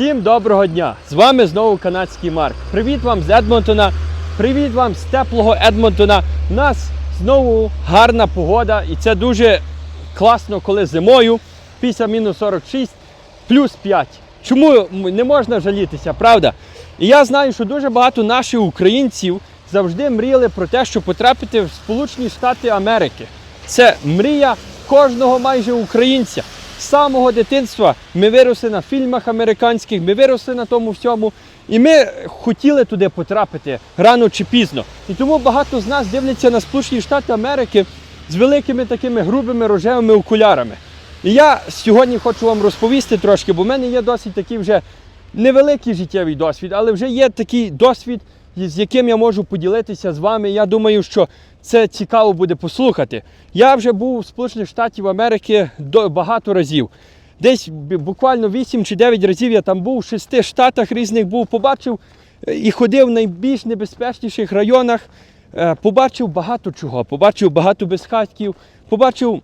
Всім доброго дня! З вами знову канадський Марк. Привіт вам з Едмонтона. Привіт вам з теплого Едмонтона. У нас знову гарна погода, і це дуже класно, коли зимою після мінус 46 плюс 5. Чому не можна жалітися, правда? І я знаю, що дуже багато наших українців завжди мріяли про те, щоб потрапити в Сполучені Штати Америки. Це мрія кожного майже українця. З самого дитинства ми виросли на фільмах американських, ми виросли на тому всьому. І ми хотіли туди потрапити рано чи пізно. І тому багато з нас дивляться на Сполучені Штати Америки з великими такими грубими рожевими окулярами. І я сьогодні хочу вам розповісти трошки, бо в мене є досить такий вже невеликий життєвий досвід, але вже є такий досвід, з яким я можу поділитися з вами. Я думаю, що це цікаво буде послухати. Я вже був в Сполучених Штатів Америки багато разів. Десь буквально 8 чи 9 разів я там був, в шести штатах різних був, побачив е, і ходив в найбільш небезпечніших районах. Е, Побачив багато чого, побачив багато безхатків, побачив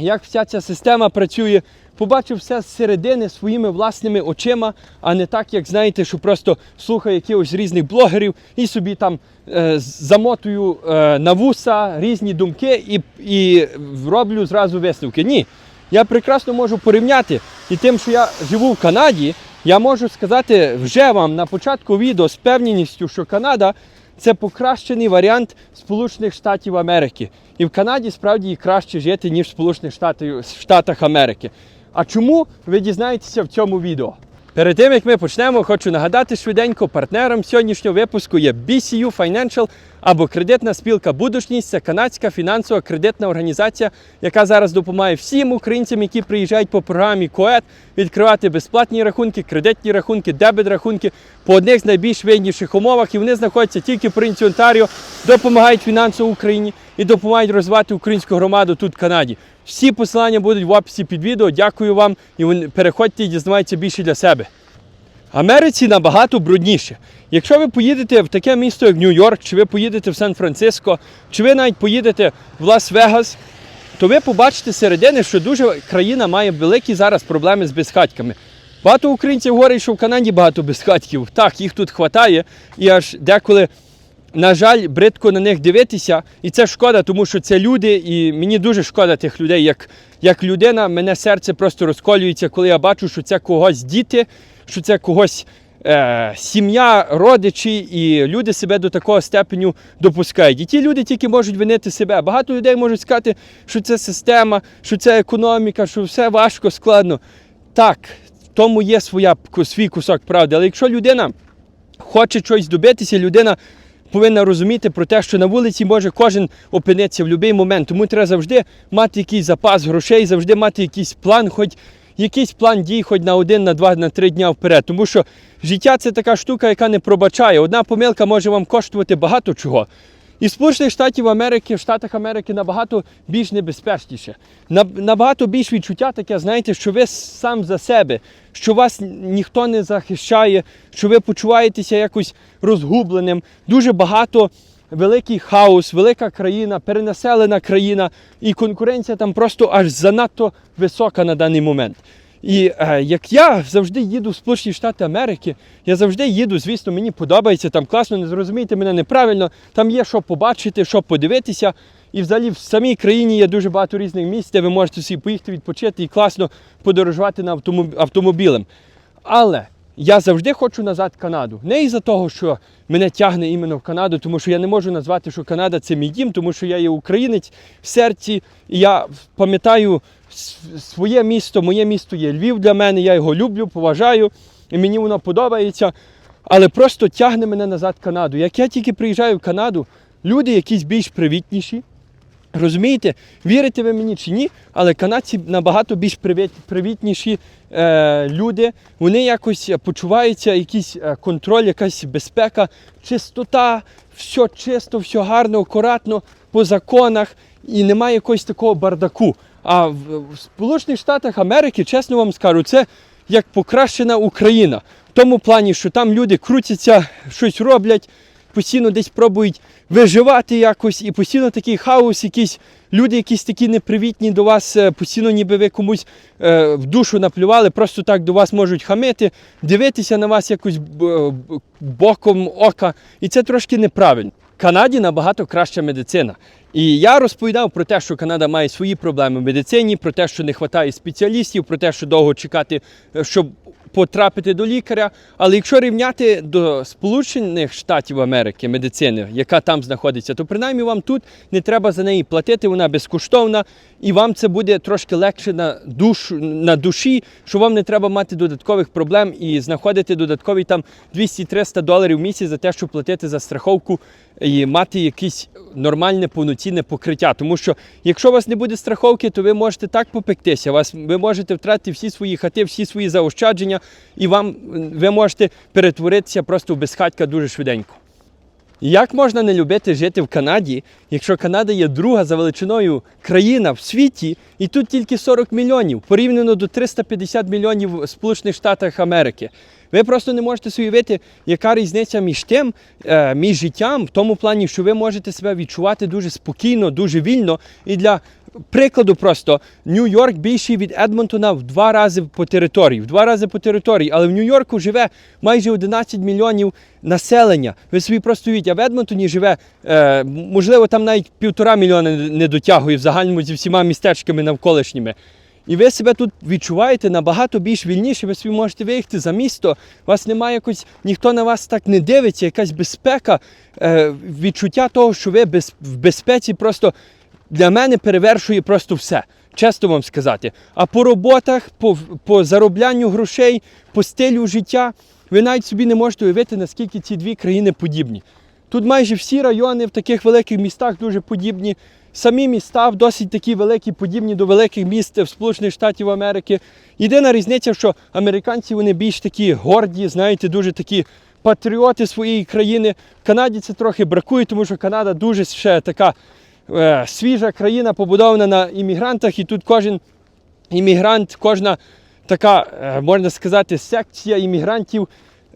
як вся ця система працює, побачив все зсередини своїми власними очима, а не так, як знаєте, що просто слухаю якихось різних блогерів і собі там е, замотую е, на вуса різні думки і, і роблю зразу висновки. Ні. Я прекрасно можу порівняти і тим, що я живу в Канаді, я можу сказати вже вам на початку відео з певністю, що Канада це покращений варіант Сполучених Штатів Америки. І в Канаді справді і краще жити, ніж в Сполучених Штатах Америки. А чому ви дізнаєтеся в цьому відео? Перед тим як ми почнемо, хочу нагадати швиденько, партнером сьогоднішнього випуску є BCU Financial або кредитна спілка Будучність. Це канадська фінансова кредитна організація, яка зараз допомагає всім українцям, які приїжджають по програмі КОЕД, відкривати безплатні рахунки, кредитні рахунки, дебет рахунки по одних з найбільш вигідніших умовах. І вони знаходяться тільки в провінції Онтаріо, допомагають фінансово Україні і допомагають розвивати українську громаду тут в Канаді. Всі посилання будуть в описі під відео. Дякую вам і переходьте і дізнавайтеся більше для себе. Америці набагато брудніше. Якщо ви поїдете в таке місто, як Нью-Йорк, чи ви поїдете в Сан-Франциско, чи ви навіть поїдете в Лас-Вегас, то ви побачите середини, що дуже країна має великі зараз проблеми з безхатьками. Багато українців говорять, що в Канаді багато безхатьків. Так, їх тут хватає, і аж деколи, на жаль, бридко на них дивитися. І це шкода, тому що це люди, і мені дуже шкода тих людей. Як, як людина, мене серце просто розколюється, коли я бачу, що це когось діти, що це когось е, сім'я, родичі, і люди себе до такого степеню допускають. І ті люди тільки можуть винити себе. Багато людей можуть сказати, що це система, що це економіка, що все важко, складно. Так, тому є своя, свій кусок правди. Але якщо людина хоче щось добитися, людина повинна розуміти про те, що на вулиці може кожен опинитися в будь-який момент. Тому треба завжди мати якийсь запас грошей, завжди мати якийсь план, хоч якийсь план дій, хоч на один, на два, на три дня вперед. Тому що життя це така штука, яка не пробачає. Одна помилка може вам коштувати багато чого. І Сполучених Штатів Америки, в Штатах Америки набагато більш небезпечніше. Набагато більш відчуття таке, знаєте, що ви сам за себе, що вас ніхто не захищає, що ви почуваєтеся якось розгубленим. Дуже багато великий хаос, велика країна, перенаселена країна, і конкуренція там просто аж занадто висока на даний момент. І е, як я завжди їду в Сполучені Штати Америки, я завжди їду, звісно, мені подобається, там класно, не зрозумійте мене неправильно, там є що побачити, що подивитися. І взагалі в самій країні є дуже багато різних місць, де ви можете всі поїхати відпочити і класно подорожувати на автомоб... автомобілем. Але я завжди хочу назад Канаду. Не із-за того, що мене тягне іменно в Канаду, тому що я не можу назвати, що Канада це мій дім, тому що я є українець в серці. І я пам'ятаю своє місто, моє місто є Львів для мене, я його люблю, поважаю, і мені воно подобається. Але просто тягне мене назад Канаду. Як я тільки приїжджаю в Канаду, люди якісь більш привітніші, Розумієте, вірите ви мені чи ні, але канадці набагато більш привітніші е, люди. Вони якось почуваються, якийсь е, контроль, якась безпека, чистота, все чисто, все гарно, акуратно, по законах, і немає якогось такого бардаку. А в, в Сполучених Штатах Америки, чесно вам скажу, це як покращена Україна. В тому плані, що там люди крутяться, щось роблять. Постійно десь пробують виживати якось, і постійно такий хаос, якийсь люди, якісь такі непривітні до вас, е, постійно ніби ви комусь е, в душу наплювали, просто так до вас можуть хамити, дивитися на вас якось б- боком ока. І це трошки неправильно. Канаді набагато краща медицина. І я розповідав про те, що Канада має свої проблеми в медицині, про те, що не вистачає спеціалістів, про те, що довго чекати, е, щоб потрапити до лікаря. Але якщо рівняти до Сполучених Штатів Америки медицини, яка там знаходиться, то принаймні вам тут не треба за неї платити, вона безкоштовна, і вам це буде трошки легше на душу на душі, що вам не треба мати додаткових проблем і знаходити додаткові там 200-300 доларів в місяць за те, щоб платити за страховку і мати якесь нормальне повноцінне покриття. Тому що якщо у вас не буде страховки, то ви можете так попектися. Вас ви можете втратити всі свої хати, всі свої заощадження, і вам ви можете перетворитися просто в безхатька дуже швиденько. Як можна не любити жити в Канаді, якщо Канада є друга за величиною країна в світі, і тут тільки 40 мільйонів, порівняно до 350 мільйонів в Сполучених Штатах Америки. Ви просто не можете уявити, яка різниця між тим, е, між життям, в тому плані, що ви можете себе відчувати дуже спокійно, дуже вільно. І для прикладу, просто Нью-Йорк більший від Едмонтона в два рази по території, в два рази по території, але в Нью-Йорку живе майже 11 мільйонів населення. Ви собі просто уявіть, а в Едмонтоні живе, е, можливо, там навіть півтора мільйона не дотягує в загальному зі всіма містечками навколишніми. І ви себе тут відчуваєте набагато більш вільніше, ви собі можете виїхати за місто, вас немає якось, ніхто на вас так не дивиться, якась безпека, е, відчуття того, що ви без, в безпеці просто для мене перевершує просто все. Чесно вам сказати. А по роботах, по, по зароблянню грошей, по стилю життя, ви навіть собі не можете уявити, наскільки ці дві країни подібні. Тут майже всі райони в таких великих містах дуже подібні. Самі міста досить такі великі, подібні до великих міст в Сполучених Штатів Америки. Єдина різниця, що американці вони більш такі горді, знаєте, дуже такі патріоти своєї країни. В Канаді це трохи бракує, тому що Канада дуже ще така свіжа країна, побудована на іммігрантах, і тут кожен іммігрант, кожна така, е, можна сказати, секція іммігрантів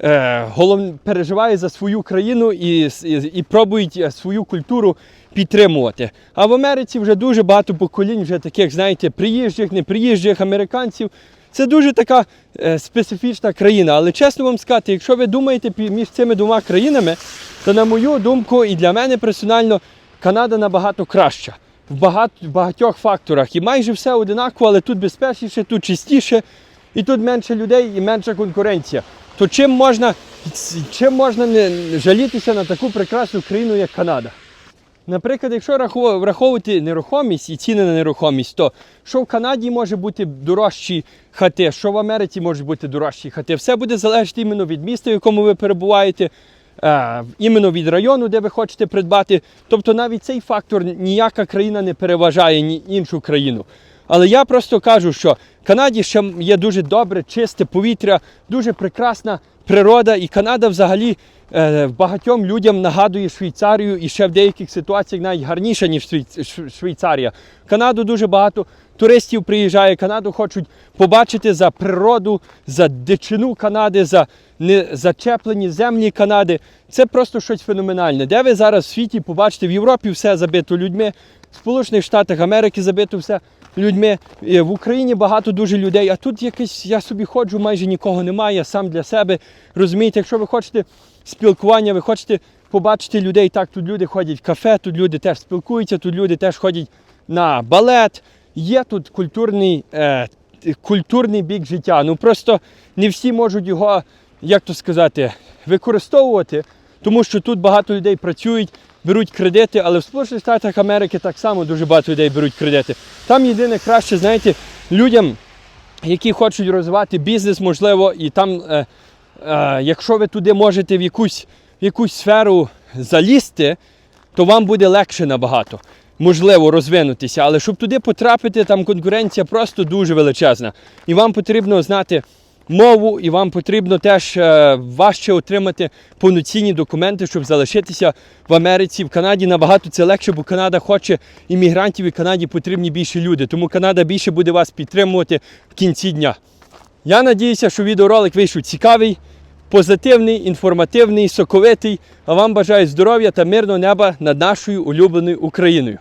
е, голов... переживає за свою країну і, і, і пробують е, свою культуру підтримувати. А в Америці вже дуже багато поколінь, вже таких, знаєте, приїжджих, неприїжджих американців. Це дуже така е, специфічна країна. Але чесно вам сказати, якщо ви думаєте між цими двома країнами, то на мою думку і для мене персонально Канада набагато краща в багат, в багатьох факторах. І майже все одинаково, але тут безпечніше, тут чистіше, і тут менше людей і менша конкуренція. То чим можна, чим можна не жалітися на таку прекрасну країну, як Канада? Наприклад, якщо враховувати нерухомість і ціни на нерухомість, то що в Канаді може бути дорожчі хати, що в Америці можуть бути дорожчі хати. Все буде залежати іменно від міста, в якому ви перебуваєте, іменно від району, де ви хочете придбати. Тобто навіть цей фактор ніяка країна не переважає ні іншу країну. Але я просто кажу, що в Канаді ще є дуже добре, чисте повітря, дуже прекрасна природа, і Канада взагалі е, багатьом людям нагадує Швейцарію і ще в деяких ситуаціях навіть гарніше, ніж Швейцарія. Канаду дуже багато туристів приїжджає, Канаду хочуть побачити за природу, за дичину Канади, за незачеплені землі Канади. Це просто щось феноменальне. Де ви зараз в світі побачите, в Європі все забито людьми, в Сполучених Штатах Америки забито все людьми. Е, В Україні багато дуже людей, а тут якось я собі ходжу, майже нікого немає, я сам для себе. Розумієте, якщо ви хочете спілкування, ви хочете побачити людей, так тут люди ходять в кафе, тут люди теж спілкуються, тут люди теж ходять на балет. Є тут культурний, е, культурний бік життя. Ну просто не всі можуть його, як то сказати, використовувати, тому що тут багато людей працюють, беруть кредити, але в Сполучених Штатах Америки так само дуже багато людей беруть кредити. Там єдине краще, знаєте, людям, які хочуть розвивати бізнес, можливо, і там, е, е, якщо ви туди можете в якусь, в якусь сферу залізти, то вам буде легше набагато. Можливо, розвинутися, але щоб туди потрапити, там конкуренція просто дуже величезна. І вам потрібно знати мову, і вам потрібно теж е, важче отримати повноцінні документи, щоб залишитися в Америці. В Канаді набагато це легше, бо Канада хоче іммігрантів, і Канаді потрібні більше люди. Тому Канада більше буде вас підтримувати в кінці дня. Я надіюся, що відеоролик вийшов цікавий. Позитивний, інформативний, соковитий. А вам бажаю здоров'я та мирного неба над нашою улюбленою Україною.